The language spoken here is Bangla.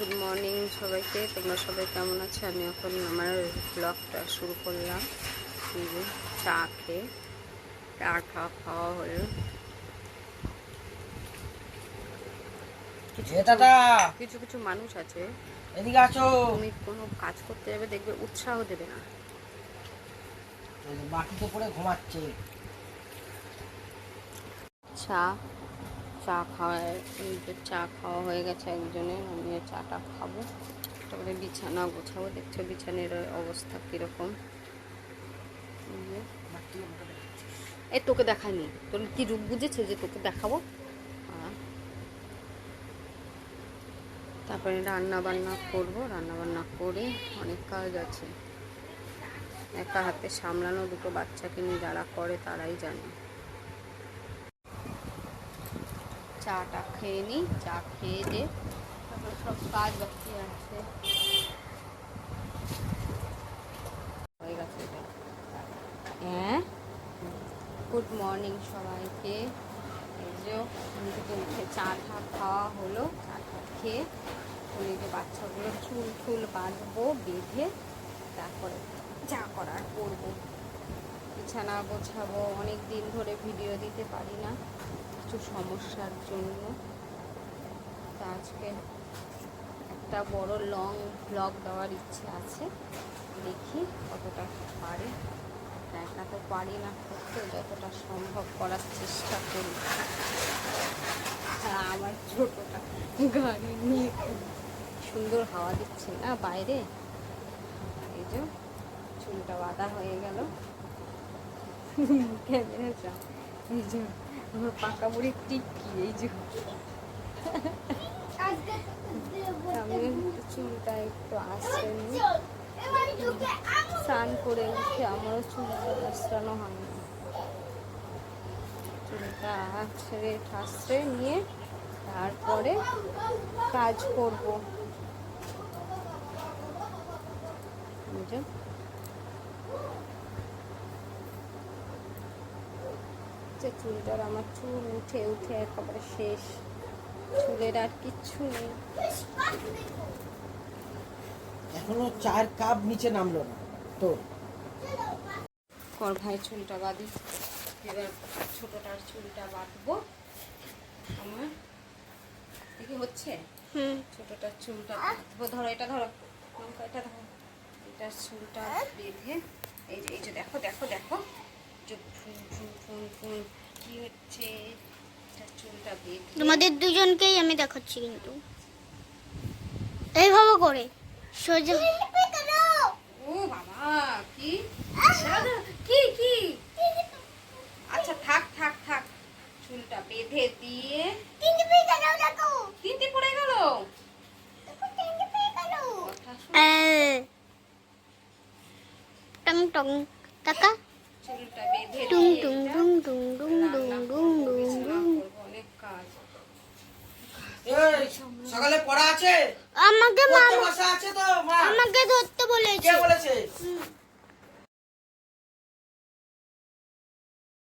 গুড মর্নিং সবাইকে। তোমরা সবাই কেমন আছো? আমি এখন আমার ব্লগটা শুরু করলাম। চা খেয়ে চা টা খাওয়া হলো কিছু কিছু কিছু মানুষ আছে। এদিকে আছো তুমি কোনো কাজ করতে যাবে দেখবে উৎসাহ দেবে না। মাটিতে পড়ে ঘুমাচ্ছে। চা চা খাওয়া চা খাওয়া হয়ে গেছে একজনের আমি চাটা খাব। তারপরে বিছানা গোছাবো, দেখছ বিছানের অবস্থা কীরকম? এই তোকে দেখায়নি তোর কি রূপ বুঝেছে যে তোকে দেখাবো? তারপরে রান্না বান্না করব রান্না বান্না করে অনেক কাজ আছে। একা হাতে সামলানো দুটো বাচ্চাকে নিয়ে যারা করে তারাই জানে। চাটা খেয়ে নিই, চা খেয়ে দে তারপর সব কাজ বাকি আছে। হয়ে গেছে এটা। হ্যাঁ? গুড মর্নিং সবাইকে। যে উঠে চা টা খাওয়া হলো, চা টা খেয়ে ওদিকে বাচ্চাগুলো চুল ফুল বাঁধবো, বেঁধে তারপরে যা করার করব। বিছানা গোছাবো অনেক দিন ধরে ভিডিও দিতে পারি না। কিছু সমস্যার জন্য তা আজকে একটা বড় লং ব্লগ দেওয়ার ইচ্ছে আছে। দেখি কতটা পারে। একা তো পারি না করতে, যতটা সম্ভব করার চেষ্টা করি। আমার ছোটোটা গাড়ি নিয়ে সুন্দর হাওয়া দিচ্ছে না বাইরে। এই যে চুলটা বাঁধা হয়ে গেল। ক্যামেরাটা এই যে পাকা বুড়ি টিকি এই যে। আমি চুলটা একটু নিই। স্নান করে উঠে আমারও চুলটা আশ্রানো হয় না চুলটা আছড়ে ঠাসড়ে নিয়ে তারপরে কাজ করব। বুঝো যে চুলটার আমার চুল উঠে উঠে একেবারে শেষ। চুলের আর কিচ্ছু নেই। এখনও চার কাপ নিচে নামলো না। তো। কর ভাই চুলটা বাঁধি। এবার ছোটটার চুলটা বাঁধবো। আমার। দেখি হচ্ছে? হুম। ছোটটার চুলটা বাঁধবো। ধরো এটা ধরো। লঙ্কা এটা ধরো। এটার চুলটা বেঁধে। এই যে এই যে দেখো দেখো দেখো। ফুল ফুল ফুল কি হচ্ছে? চুলটা বেঁধে তোমাদের দুজনকেই আমি দেখাচ্ছি কিন্তু। এইভাবে করে। সোজা। ও বাবা কি? কি কি? আচ্ছা থাক থাক থাক। চুলটা বেঁধে দিয়ে। তিনটে পড়ে গেল? টং টং। টাকা। চুলটা বেঁধে অনেক কাজ। সকালে পড়া আছে? আমাকে মা বসা আছে তো আমাকে ধরতে কে বলেছে? বলেছে